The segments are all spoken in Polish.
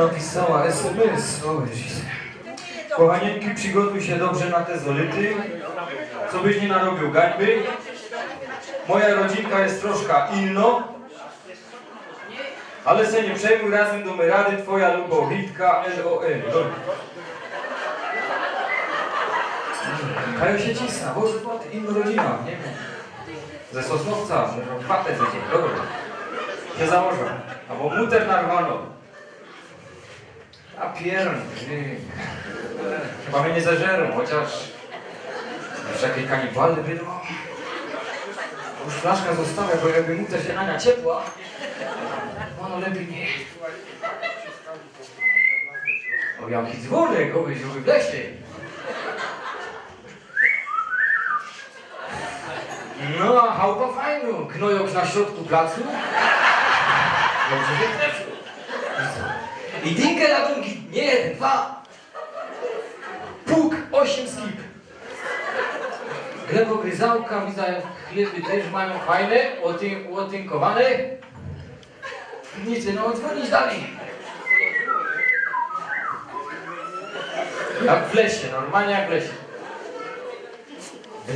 Napisała SMS. O przygotuj się dobrze na te zolity. Co byś nie narobił gańby. Moja rodzinka jest troszkę inno. Ale se nie przejmuj, razem do rady, twoja lubowitka. Lol. Kajo się cisna, bo bo inna rodzina, nie wiem. Ze Sosnowca, że fatę będzie, dobra. Się założę. Albo muter narwano. A pierdolę. Chyba mnie nie zażerą, chociaż... Już jakie kanibale bydło. Już flaszka zostawia, bo jakby mu też Ania ciepła, ono lepiej nie. O jaki dzwonek, oby się w lesie. No, a chałupa fajno. Gnojok na środku placu. Dobrze się dinkę ratunki. Nie jeden, dwa. Puk, osiem skip. Glebogryzałka, widzę, chleby też mają fajne, łotyn, łotynkowane. Nic, no dzwonić dalej. Jak w lesie, normalnie jak w lesie.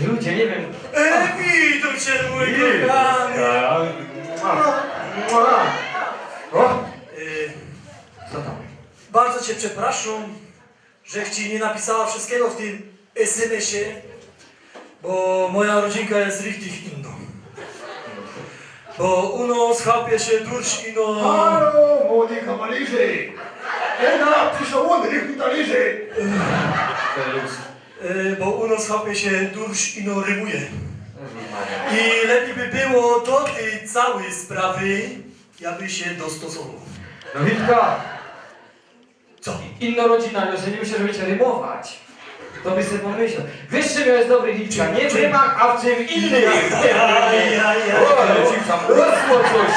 Ludzie, nie wiem. E, witam cię, mój kochany. O, co tam? Bardzo cię przepraszam, że ci nie napisała wszystkiego w tym SMS-ie, bo moja rodzinka jest richtig inna. Bo uno schapie się dursz ino... Halo, młody kawalerze! Ena, przyszło on, rychni talerze! E, bo uno schapie się dursz ino rymuje. I lepiej by było do tej całej sprawy, jakby się dostosował. No Witka? Inna rodzina, że nie myślę, że będziecie rymować. To by sobie pomyślał. Wiesz, czym jest dobry Witka? Nie w rymach, a w czym innym. Rosło coś.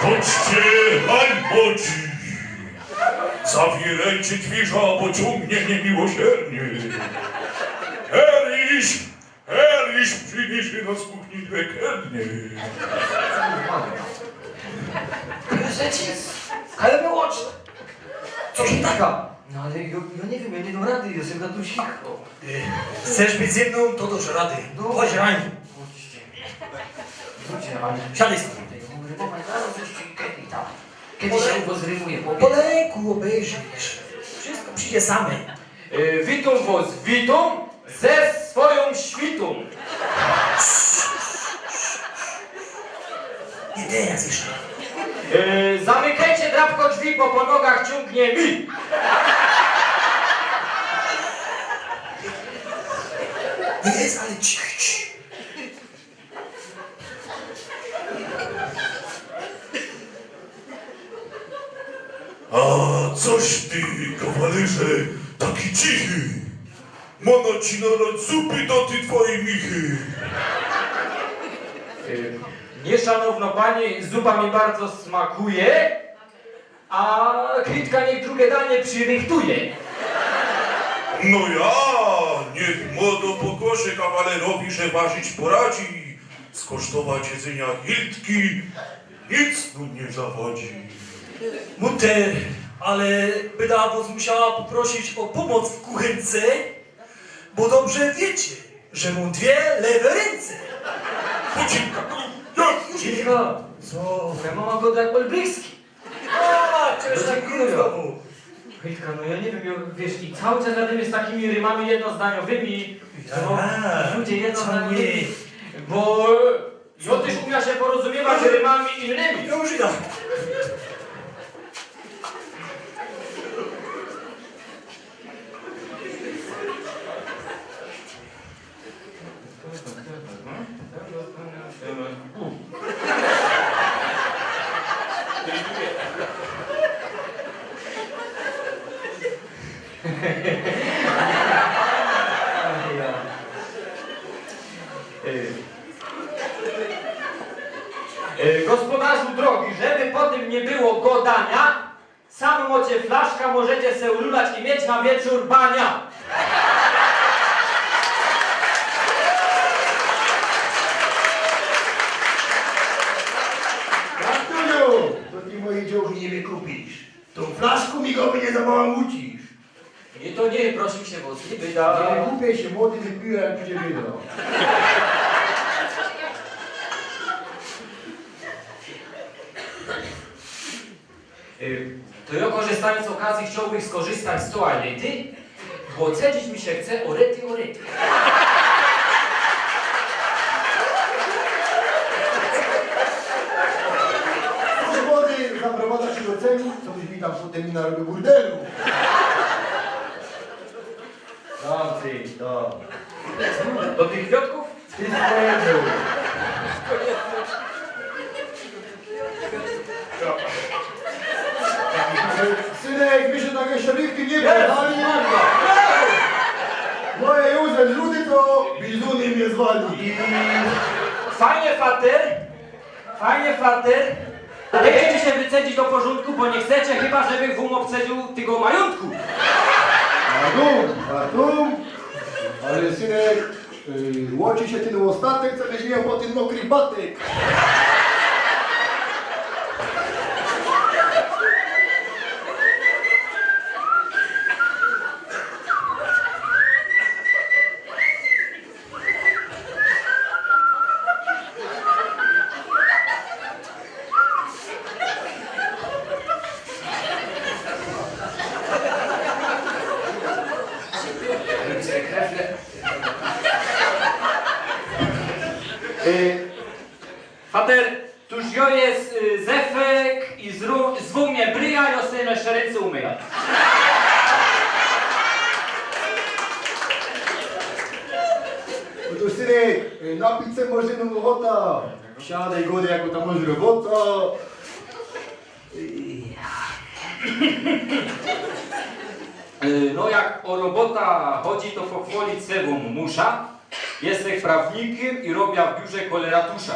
Chodźcie, hańboci! Zawierajcie drzwiża, bo ciągnie niemiłosiernie. Eriś! Eriś przyniesie nas kuchni ale oczne. Co się taka? No ale ja, ja nie wiem, ja nie dam rady, jestem na tu cicho. E, Chcesz być ze mną, to dosz rady. No. Chodź, Rań. Chodźcie. Chodźcie, ale... Siadaj stąd. Rymować zaraz jeszcze kiedy tam. Kiedy się go zrymuje. Poleku obejrzysz. Wszystko przyjdzie same. Y, witam was, witam ze swoją świtą. I teraz jeszcze. Y, zamykajcie drapko drzwi, bo po nogach ciągnie mi. Jest, ale cich, cich. A coś ty, kawalerze, taki cichy. Mono ci nalać zupy do ty twojej michy. Nie szanowno pani, zupa mi bardzo smakuje, a Kritka niech drugie danie przyrychtuje. No ja, niech młodo pokosze kawalerowi, że ważyć poradzi. Skosztować jedzenia Hildki, nic tu nie zawodzi. Mutter, ale byda was musiała poprosić o pomoc w kuchence, bo dobrze wiecie, że mam dwie lewe ręce. Pocinka, Kritka, Co? moja mama go jak Olbryski. A, No cześć, dziękuję. znowu. Kritka, no ja nie wiem, ja, wiesz, i cały czas gadamy z takimi rymami jednozdaniowymi, bo Ja, ludzie jednozdaniowymi, bo ja też umia się porozumiewać z rymami innymi. Ja już idę. E, Gospodarzu drogi, żeby potem nie było godania, sam mocie flaszka możecie se ululać i mieć na wieczór bania. Bartuniu, to ty mojej dziołgi nie wykupisz. Tą flaszką mi go nie zabałamucisz. Nie to nie, prosił się mocniej, byda. Nie kupię się młody, wypiłem jak cię wyda. Y, To ja korzystając z okazji chciałbym skorzystać z toalety, bo cedzić mi się chce orety, orety. Proszę młody, zaprowadzać się do celu, co byś mi tam potem narobił burdelu. Ty, tam. Do tych kwiatków? Ty. My się takie szeryfki nie podali. Moje Józef ludy to bizuny mnie zwali. Fajnie, fater. Fajnie, fater. Nie chcecie się wycedzić do porządku, bo nie chcecie chyba, żeby wum obcedził tego majątku. Pardon, pardon. Ale synek, yy, łączy się ten ostatek, co byś miał po tym mokry batek. Y, Fater, tuż jo jest y, zefek i zru, zwu mnie bryja, jo sobie synek, yy, napić może no ochota. Siadaj gody, jako tam masz robota. Y, No jak o robota chodzi, to pochwalić sewą musza. Jestem prawnikiem i robię w biurze koleratusza.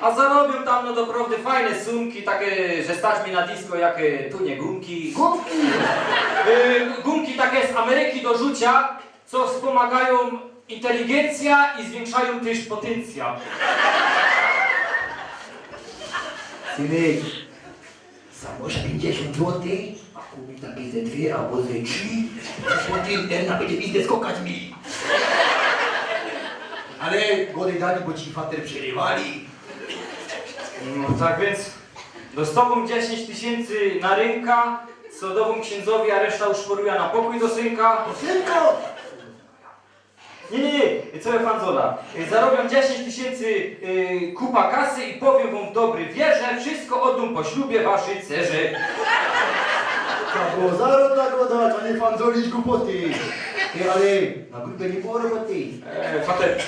A zarobią tam no doprawdy fajne sumki, takie, że stać mi na disco, jakie tu nie gumki. Gumki! Y, gumki takie z Ameryki do rzucia, co wspomagają inteligencja i zwiększają też potencjał. Synek, samoż 50 zł, a kupi takie ze dwie albo ze trzy, potem Erna będzie pizdę skokać mi. Ale gody dali, bo ci fater przerywali. No tak więc dostawą 10 tysięcy na rynka, sodową księdzowi, a reszta uszporuje na pokój do synka. Synko! Nie, nie, nie, co ja pan zoda. Zarobią 10 tysięcy y, kupa kasy i powiem wam w dobry wierze, wszystko oddam po ślubie waszej cerze. To było zarodna goda, to nie pan zolić głupoty. Ty, ale na grupę nie było roboty. E, fater.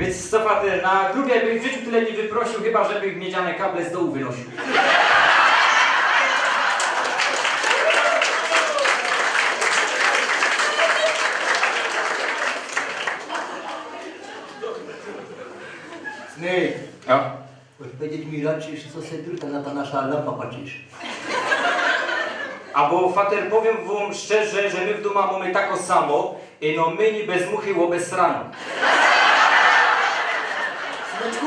Więc co fater, na grubie bym w życiu tyle nie wyprosił, chyba żeby miedziane kable z dołu wynosił. Synek, Ja. odpowiedzieć mi raczysz, co se tylko na ta nasza lampa patrzysz. A bo fater powiem wam szczerze, że my w domu mamy tako samo, i no my ni bez muchy, ło bez rano. Syneczku,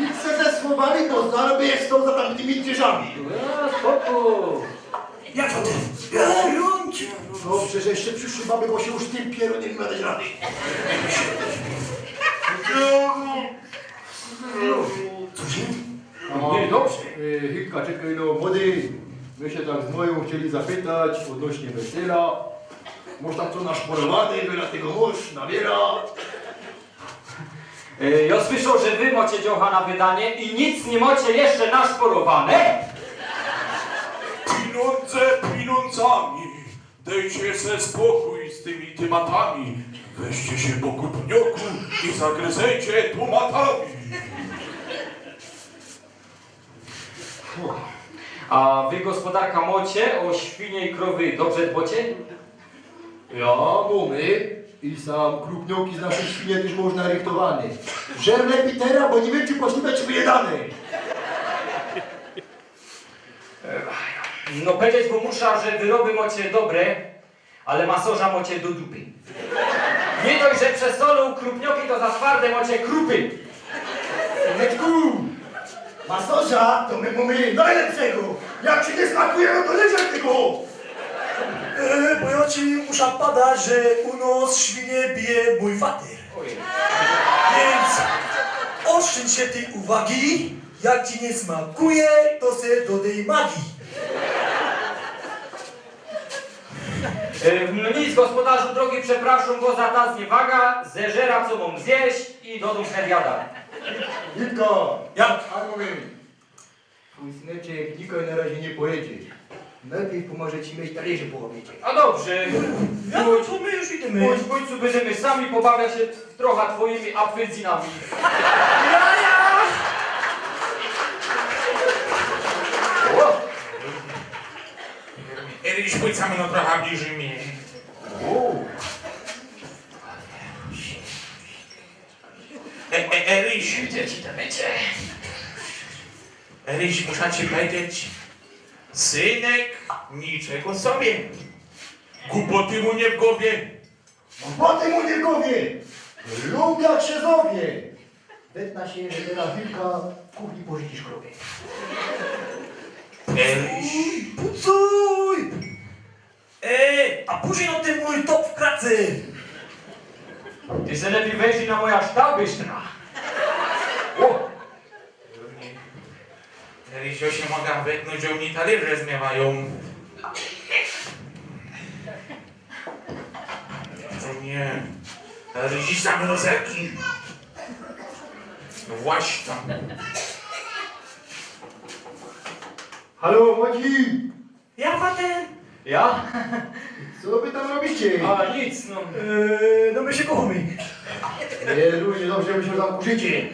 nic se ze słowami, to zarobię jak stał za tamtymi drzeżami. Ja, spoko. Jak to ty? No przecież jeszcze przyszły baby, bo się już tym pieru nie wymagać rady. Nie, dobrze. Yy, Hipka, czekaj, no młody, my się tak z moją chcieli zapytać odnośnie wesela. Może tam co naszporowany, byle tego mąż nabiera. E, Ja słyszał, że wy macie dziocha na wydanie i nic nie macie jeszcze naszporowane. Pieniądze pieniądzami. Dejcie se spokój z tymi tematami. Weźcie się po kupnioku i zagryzejcie tomatami. A wy gospodarka mocie o świnie i krowy dobrze dbocie? Ja, mamy i sam krupnioki z naszej świnie też można rychtowany. Żer lepiej teraz, bo nie wiem czy poślubę czy wyjedany. No powiedzieć bo muszę, że wyroby macie dobre, ale masorza macie do dupy. Nie dość, że przesolą krupnioki, to za twarde macie krupy. Syneczku, Masorza to my mamy najlepszego. Jak ci nie smakuje, no to leżę tego. E, bo ja ci muszę padać, że u nas świnie bije mój. Ojej. Więc oszczędź się tej uwagi. Jak ci nie smakuje, to se dodaj magii. E, No nic, gospodarzu drogi, przepraszam go za ta zniewaga, zeżera co mam zjeść i do domu jada. Nitko, Ja, albo my. Twój syneczek nikoj na razie nie pojedzie. Najpierw pomoże ci mieć talerze po obiedzie. A dobrze, ja pójdź, to my już idziemy. w końcu będziemy sami pobawiać się trochę twoimi apfelzinami. Ja, ja. Eryś, pójdź sami no trochę bliżej mnie. E, e, Eryś, Gdzie ci to będzie? Eryś, muszę ci powiedzieć, synek, niczego sobie. Głupoty mu nie w głowie. Głupoty mu nie w głowie. Lub jak się zowie. Wetna się, że teraz wilka w kuchni pożyczysz krowie. Eryś, Pucuj! Ej, a później na tym mój top w kracy. Ty se lepiej wejrzyj na moja sztabystra. O! Eryś, się mogę wetnąć, że oni talerze zmiewają. To nie. Eryś, same rozerki. No właśnie tam. Halo, młodzi! Ja water. Ja? Co wy tam robicie? A nic, no. Eee, no my się kochamy. Nie, ludzie, dobrze, my się tam kurzycie.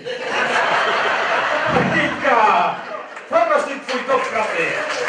Nitka! Pokaż ten twój top kraty.